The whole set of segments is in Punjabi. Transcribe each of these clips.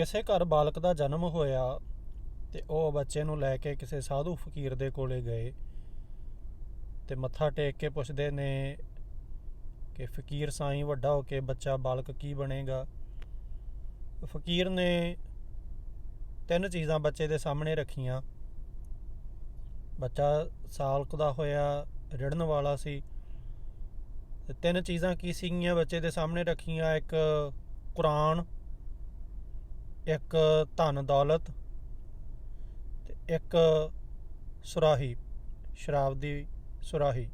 ਕਿਸੇ ਘਰ ਬਾਲਕ ਦਾ ਜਨਮ ਹੋਇਆ ਤੇ ਉਹ ਬੱਚੇ ਨੂੰ ਲੈ ਕੇ ਕਿਸੇ ਸਾਧੂ ਫਕੀਰ ਦੇ ਕੋਲੇ ਗਏ ਤੇ ਮੱਥਾ ਟੇਕ ਕੇ ਪੁੱਛਦੇ ਨੇ ਕਿ ਫਕੀਰ ਸਾਈਂ ਵੱਡਾ ਹੋ ਕੇ ਬੱਚਾ ਬਾਲਕ ਕੀ ਬਣੇਗਾ? ਫਕੀਰ ਨੇ ਤਿੰਨ ਚੀਜ਼ਾਂ ਬੱਚੇ ਦੇ ਸਾਹਮਣੇ ਰੱਖੀਆਂ। ਬੱਚਾ ਸਾਲ ਕੁ ਦਾ ਹੋਇਆ, ਰਿੜਨ ਵਾਲਾ ਸੀ। ਤਿੰਨ ਚੀਜ਼ਾਂ ਕੀ ਸੀਗੀਆਂ ਬੱਚੇ ਦੇ ਸਾਹਮਣੇ ਰੱਖੀਆਂ? ਇੱਕ ਕੁਰਾਨ ਇੱਕ ਧਨ ਦੌਲਤ ਤੇ ਇੱਕ ਸੁਰਾਹੀ, ਸ਼ਰਾਬ ਦੀ ਸੁਰਾਹੀ।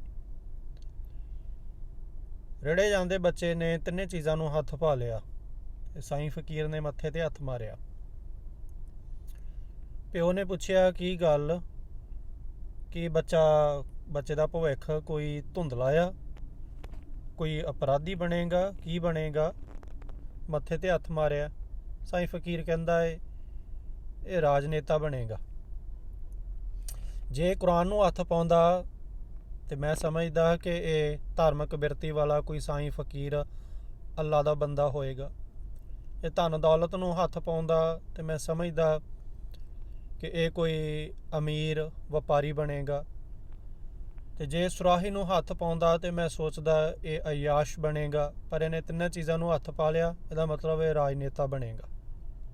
ਰੜੇ ਜਾਂਦੇ ਬੱਚੇ ਨੇ ਤਿੰਨੇ ਚੀਜ਼ਾਂ ਨੂੰ ਹੱਥ ਪਾ ਲਿਆ ਤੇ ਸਾਈਂ ਫਕੀਰ ਨੇ ਮੱਥੇ ਤੇ ਹੱਥ ਮਾਰਿਆ। ਪਿਓ ਨੇ ਪੁੱਛਿਆ, ਕੀ ਗੱਲ? ਕਿ ਬੱਚਾ, ਬੱਚੇ ਦਾ ਭਵਿੱਖ ਕੋਈ ਧੁੰਦਲਾ ਆ? ਕੋਈ ਅਪਰਾਧੀ ਬਣੇਗਾ? ਕੀ ਬਣੇਗਾ? ਮੱਥੇ ਤੇ ਹੱਥ ਮਾਰਿਆ। ਸਾਈ ਫਕੀਰ ਕਹਿੰਦਾ ਏ, ਇਹ ਰਾਜਨੇਤਾ ਬਣੇਗਾ। ਜੇ ਕੁਰਾਨ ਨੂੰ ਹੱਥ ਪਾਉਂਦਾ, ਤੇ ਮੈਂ ਸਮਝਦਾ ਕਿ ਇਹ ਧਾਰਮਿਕ ਬਿਰਤੀ ਵਾਲਾ ਕੋਈ ਸਾਈਂ ਫਕੀਰ ਅੱਲਾ ਦਾ ਬੰਦਾ ਹੋਏਗਾ। ਇਹ ਧਨ ਦੌਲਤ ਨੂੰ ਹੱਥ ਪਾਉਂਦਾ, ਤੇ ਮੈਂ ਸਮਝਦਾ ਕਿ ਇਹ ਕੋਈ ਅਮੀਰ ਵਪਾਰੀ ਬਣੇਗਾ। ਤੇ ਜੇ ਸੁਰਾਹੀ ਨੂੰ ਹੱਥ ਪਾਉਂਦਾ, ਤੇ ਮੈਂ ਸੋਚਦਾ ਇਹ ਅਯਾਸ਼ ਬਣੇਗਾ, ਪਰ ਇਹਨੇ ਤਿੰਨਾਂ ਚੀਜ਼ਾਂ ਨੂੰ ਹੱਥ ਪਾ ਲਿਆ, ਇਹਦਾ ਮਤਲਬ ਇਹ ਰਾਜਨੇਤਾ ਬਣੇਗਾ।